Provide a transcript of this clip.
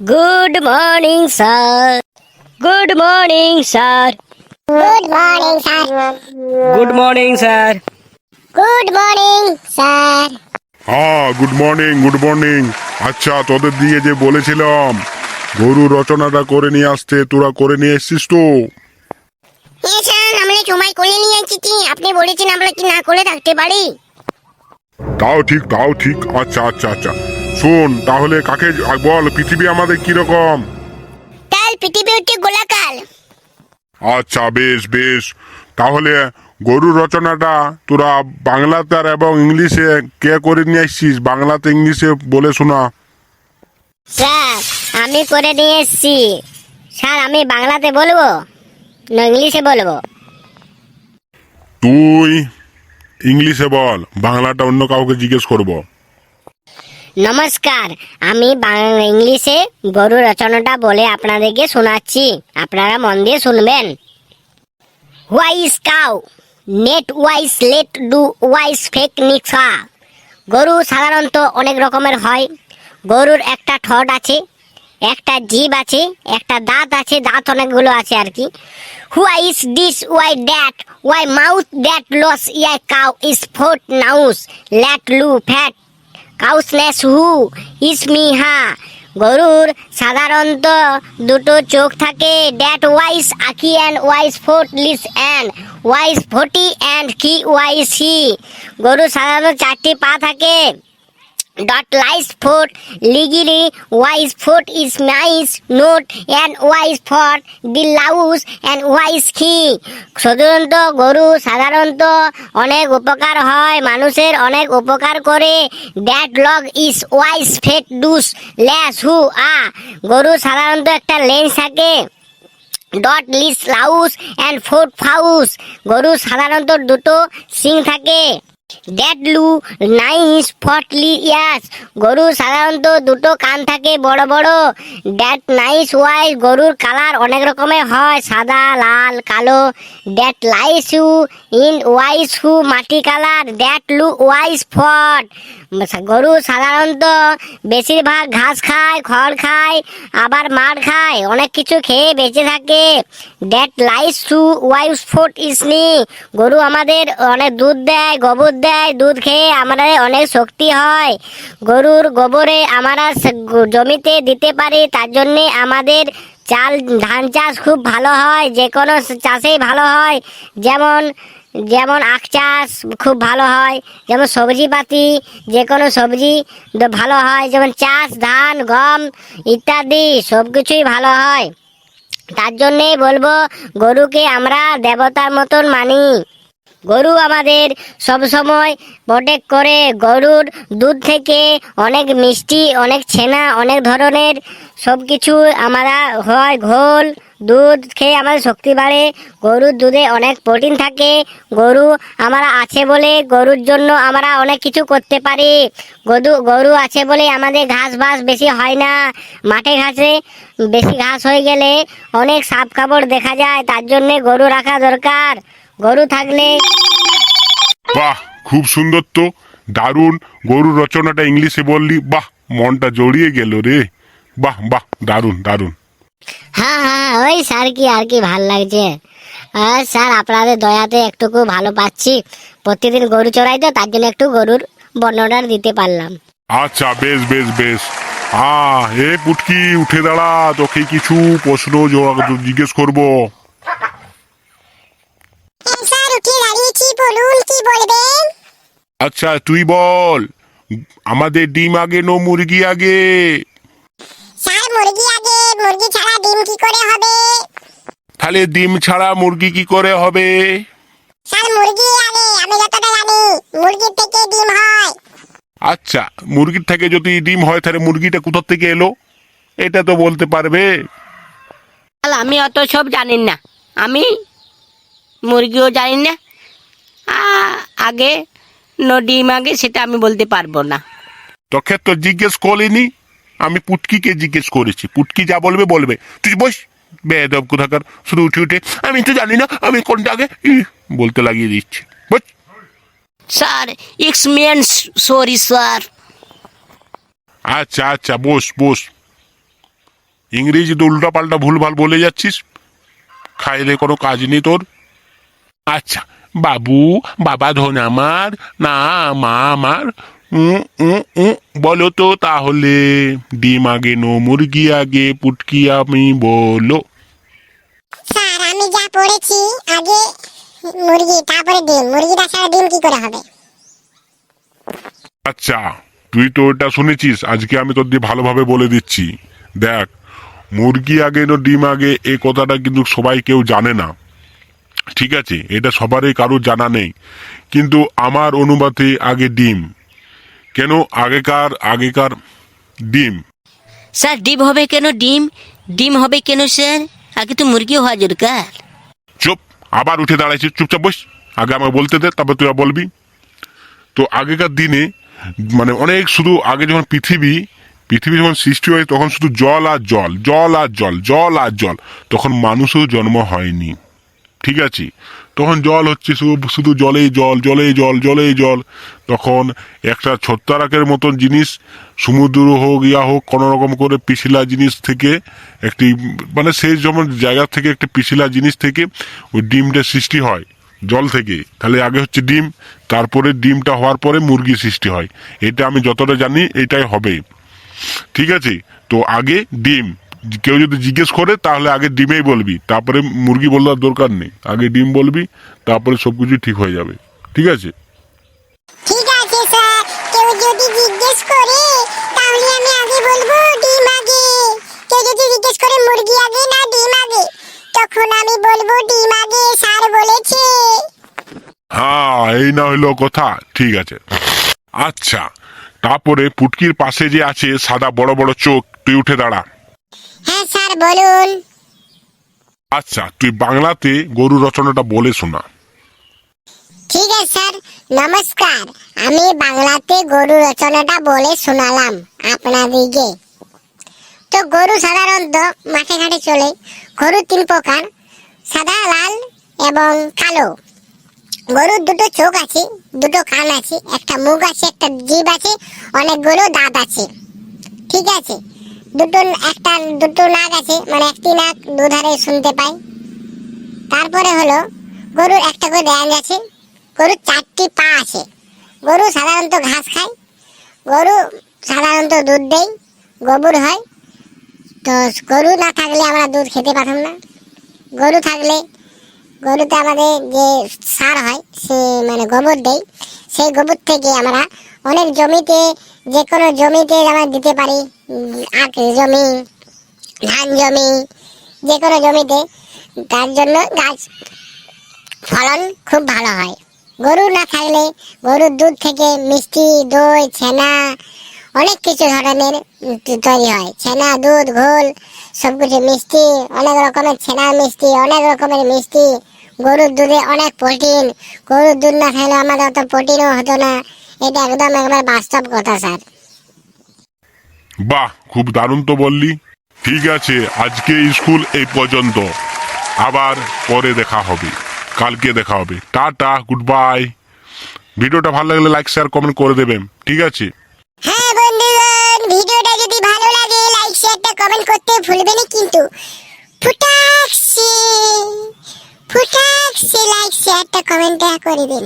Good morning sir good morning sir good morning sir good morning sir good morning sir হ্যাঁ good morning good morning আচ্ছা তোদের দিয়ে যে বলেছিলাম গরু রচনাটা করে নিয়ে আসতে তোরা করে নিয়ে এসছিস তো? হ্যাঁ স্যার আমরা সময় করে নিয়ে এসেছি। আপনি বলেছেন আমরা কি না করে থাকতে পারি? তাও ঠিক তাও ঠিক। আচ্ছা আচ্ছা আচ্ছা। শোন তাহলে কাকে বল পৃথিবী আমাদের কীরকম? তাল পৃথিবী হচ্ছে গোলাকার। আচ্ছা বেশ বেশ। তাহলে গরু রচনাটা তোরা বাংলাতে আর এবং ইংলিশে কে করে নিয়ে আসছিস বাংলাতে ইংলিশে বলে শোনা। স্যার আমি করে নিয়ে এসেছি। স্যার আমি বাংলাতে বলব? না ইংলিশে বলব? তুই ইংলিশে বল বাংলাটা অন্য কাউকে জিজ্ঞেস করব। নমস্কার, আমি বাংলা ইংলিশে গরু রচনাটা বলে আপনাদেরকে শোনাচ্ছি। আপনারা মন দিয়ে শুনবেন। What's cow net whys let do whys fake নিক্সা গরু সাধারণত অনেক রকমের হয়। গরুর একটা ঠট আছে, একটা জিভ আছে, একটা দাঁত আছে, দাঁত অনেকগুলো আছে আর কি। Whys this why that why mouth that loss ইয়াই কাউ ইস ফোর্ট নাউস ল্যাট লু ফ্যাট কাউসনেস হু ইসমিহা গরুর সাধারণত দুটো চোখ থাকে ড্যাট ওয়াইস আকি অ্যান্ড ওয়াইস ফোর্ট লিস অ্যান্ড ওয়াইস ফোর্টি অ্যান্ড কি ওয়াইস হি গরুর সাধারণত চারটি পা থাকে। Dot lies foot legally wise foot is nice note and wise for the louse and wise key সাধারণত গরু সাধারণত অনেক উপকার হয়, মানুষের অনেক উপকার করে। দ্যাট লগ ইজ ওয়াইস ফেট ডুস ল্যাস হু আ গরু সাধারণত একটা লেন্স থাকে। ডট লিস লাউস অ্যান্ড ফোর্ট ফাউস গরু সাধারণত দুটো সিং থাকে। ড্যাডলু নাইস ফটলি ইয়াস। গরু সাধারণত দুটো কান থাকে বড় বড়। ড্যাট নাইস ওয়াইস গরুর কালার অনেক রকমের হয়, সাদা, লাল, কালো। That lies who in wise who মাটি কালার ড্যাট লু ওয়াইস ফট। গরু সাধারণত বেশিরভাগ ঘাস খায়, খড় খায়, আবার মার খায়। অনেক কিছু খেয়ে বেঁচে থাকে। That lies to wise food ইসনি গরু আমাদের অনেক দুধ দেয়, গোবর দেয়, দুধ খেয়ে আমাদের অনেক শক্তি হয়। গরুর গোবরে আমরা জমিতে দিতে পারি, তার জন্যে আমাদের চাল, ধান চাষ খুব ভালো হয় যে কোনো চাষেই ভালো হয়। যেমন যেমন আখ চাষ খুব ভালো হয়, যেমন সবজিপাতি যে কোনো সবজি ভালো হয়, যেমন চাষ, ধান, গম ইত্যাদি সব কিছুই ভালো হয়। তার জন্যেই বলব, গরুকে আমরা দেবতার মতন মানি। গরু আমাদের সব সময় প্রোটেক্ট করে। গরুর দুধ থেকে অনেক মিষ্টি, অনেক ছানা, অনেক ধরনের সব কিছু আমরা হয়। ঘোল, দুধ খেয়ে আমাদের শক্তি বাড়ে। গরুর দুধে অনেক প্রোটিন থাকে। গরু আমরা আছে বলে গরুর জন্য আমরা অনেক কিছু করতে পারি। গরু গরু আছে বলে আমাদের ঘাস বাস বেশি হয় না। মাঠে ঘাসে বেশি ঘাস হয়ে গেলে অনেক সাপ কাপড় দেখা যায়। তার জন্যে গরু রাখা দরকার। গরু থাকলে। বাহ খুব সুন্দর তো। দারুণ গরু রচনাটা ইংলিশে বললি বাহ মনটা জড়িয়ে গেল রে। বাহ বাহ দারুণ দারুণ। হ্যাঁ হ্যাঁ ওই স্যার কি আর কি ভালো লাগছে? স্যার আপনাদের দয়াতে একটুকু ভালো পাচ্ছি। প্রতিদিন গরু চড়াই তো তার জন্য একটু গরুর বর্ণনা দিতে পারলাম। আচ্ছা বেশ বেশ বেশ। আ হে পুটকি উঠে দাঁড়া তোকে কিছু প্রশ্ন জিজ্ঞেস করব। স্যার উঠে দাঁড়িয়েছি বলুন কি বলবেন আচ্ছা তুই বল। আমাদের ডিম আগে নো মুরগি আগে। স্যার মুরগি আগে মুরগি ছাড়া ডিম কি করে হবে? তাহলে ডিম ছাড়া মুরগি কি করে হবে? স্যার মুরগি আগে আমি যতটা জানি মুরগির থেকে ডিম হয়। আচ্ছা মুরগির থেকে যদি ডিম হয় তাহলে মুরগিটা কোথা থেকে এলো? এটা তো বলতে পারবে। তাহলে আমি অত সব জানি না। আমি মুরগিও জানি না। আ- আগে ন ডিম আগে সেটা আমি বলতে পারব না। তোকে তো জিজ্ঞেস করিনি আমি পুটকিকে জিজ্ঞেস করেছি। পুটকি যা বলবে বলবে। তুই বস বেদব কোথাকার শুধু উঠে উঠে আমি তো জানি না আমি কোনটা আগে বলতে লাগিয়ে দিচ্ছি। বস। স্যার ইক্স মিয়ান সরি স্যার। আচ্ছা আচ্ছা বস বস। ইংরেজি তো উল্টা পাল্টা ভুলভাল বলে যাচ্ছিস। খাইলে কোনো কাজ নেই তোর। আচ্ছা বাবু বাবা ধন আমার না মা আমার। বলো তো তাহলে ডিম আগে নো মুরগি আগে পুটকি আমি বলো। স্যার আমি যা পড়েছি আগে মুরগি তারপরে ডিম। মুরগিটা ছাড়া ডিম কি করে হবে? আচ্ছা তুই তো ওটা শুনেছিস আজকে আমি তোর দিয়ে ভালোভাবে বলে দিচ্ছি। দেখ মুরগি আগে না ডিম আগে এই কথাটা কিন্তু সবাই কেউ জানে না। ঠিক আছে এটা সবারই কারোর জানা নেই। কিন্তু আমার অনুমতি আগে ডিম। কেন আগেকার আগেকার ডিম? স্যার ডিম হবে কেন ডিম? ডিম হবে কেন স্যার? আগে তো মুরগি হওয়া দরকার। চুপ আবার উঠে দাঁড়াইছিস চুপচাপ বস। আগে আমাকে বলতে দে তারপর তুই বলবি। তো আগেকার দিনে মানে অনেক শুধু আগে যখন পৃথিবী পৃথিবী যখন সৃষ্টি হয় তখন শুধু জল আর জল জল আর জল জল আর জল তখন মানুষও জন্ম হয়নি। ঠিক আছে। তখন জল হচ্ছে শুধু শুধু জলেই জল জলেই জল জলেই জল। তখন একটা ছত্রাকের মতন জিনিস, সমুদ্র হোক, ইয়া হোক, কোনো রকম করে পিছিলা জিনিস থেকে একটি মানে সেই যেমন জায়গা থেকে একটি পিছিলা জিনিস থেকে ওই ডিমটা সৃষ্টি হয় জল থেকে। তাহলে আগে হচ্ছে ডিম, তারপরে ডিমটা হওয়ার পরে মুরগি সৃষ্টি হয়। এটা আমি যতটা জানি, এটাই হবে। ঠিক আছে? তো আগে ডিম। কেউ যদি জিজ্ঞেস করে তাহলে আগে ডিমেই বলবি। তারপরে মুরগি বলার দরকার নেই। আগে ডিম বলবি তারপরে সবকিছু ঠিক হয়ে যাবে। ঠিক আছে? ঠিক আছে স্যার। কেউ যদি জিজ্ঞেস করে তাহলে আমি আগে বলব ডিম আগে। কেউ যদি জিজ্ঞেস করে মুরগি আগে না ডিম আগে তখন আমি বলব ডিম আগে স্যার বলেছে। হ্যাঁ এই না হইল কথা। ঠিক আছে। আচ্ছা তারপরে পুটকির পাশে যে আছে সাদা বড় বড় চোখ তুই উঠে দাঁড়া। হ্যাঁ স্যার বলুন। আচ্ছা তুই বাংলাতে গরু রচনাটা বলে শোনা। ঠিক আছে স্যার। নমস্কার। আমি বাংলাতে গরু রচনাটা বলে শোনালাম আপনাদিকে তো গরু সাধারণত মাঠে ঘাটে চলে। গরু তিন প্রকার সাদা লাল এবং কালো। গরুর দুটো চোখ আছে দুটো কান আছে একটা মুখ আছে একটা জিভ আছে অনেকগুলো দাঁত আছে। ঠিক আছে? দুটো একটা দুটো নাক আছে মানে একটি নাক দুধারে শুনতে পায় তারপরে হলো, গরুর একটা করে র্যাঞ্জ আছে, গরুর চারটি পা আছে। গরু সাধারণত ঘাস খায়, গরু সাধারণত দুধ দেয়, গোবর হয়। তো গরু না থাকলে আমরা দুধ খেতে পারতাম না। গরু থাকলে, গরুতে আমাদের যে সার হয়, সে মানে গোবর দেয়। সেই গোবর থেকে আমরা অনেক জমিতে, যে কোনো জমিতে আমরা দিতে পারি। আখ জমি, ধান জমি, যে কোনো জমিতে তার জন্য গাছ ফলন খুব ভালো হয়। গরু না থাকলে গরুর দুধ থেকে মিষ্টি, দই, ছানা, অনেক কিছু ধরনের তৈরি হয়। ছানা, দুধ, ঘোল সব কিছু মিষ্টি, অনেক রকমের ছানা মিষ্টি, অনেক রকমের মিষ্টি। গরুর দুধে অনেক প্রোটিন। গরুর দুধ না খাইলে আমাদের অত প্রোটিনও হতো না। এটা একদম একবার বাস্তব কথা, স্যার। বাহ, খুব দারুণ তো বললি। ঠিক আছে, আজকে স্কুল এই পর্যন্ত। আবার পরে দেখা হবে, কালকে দেখা হবে। টাটা গুড বাই ভিডিওটা ভালো লাগলে লাইক শেয়ার কমেন্ট করে দেবেন। ঠিক আছে? হ্যাঁ বন্ধুগণ, ভিডিওটা যদি ভালো লাগে লাইক শেয়ারটা কমেন্ট করতে ভুলবেন না কিন্তু। ফুটাকসি ফুটাকসি লাইক শেয়ারটা কমেন্টটা করে দিন।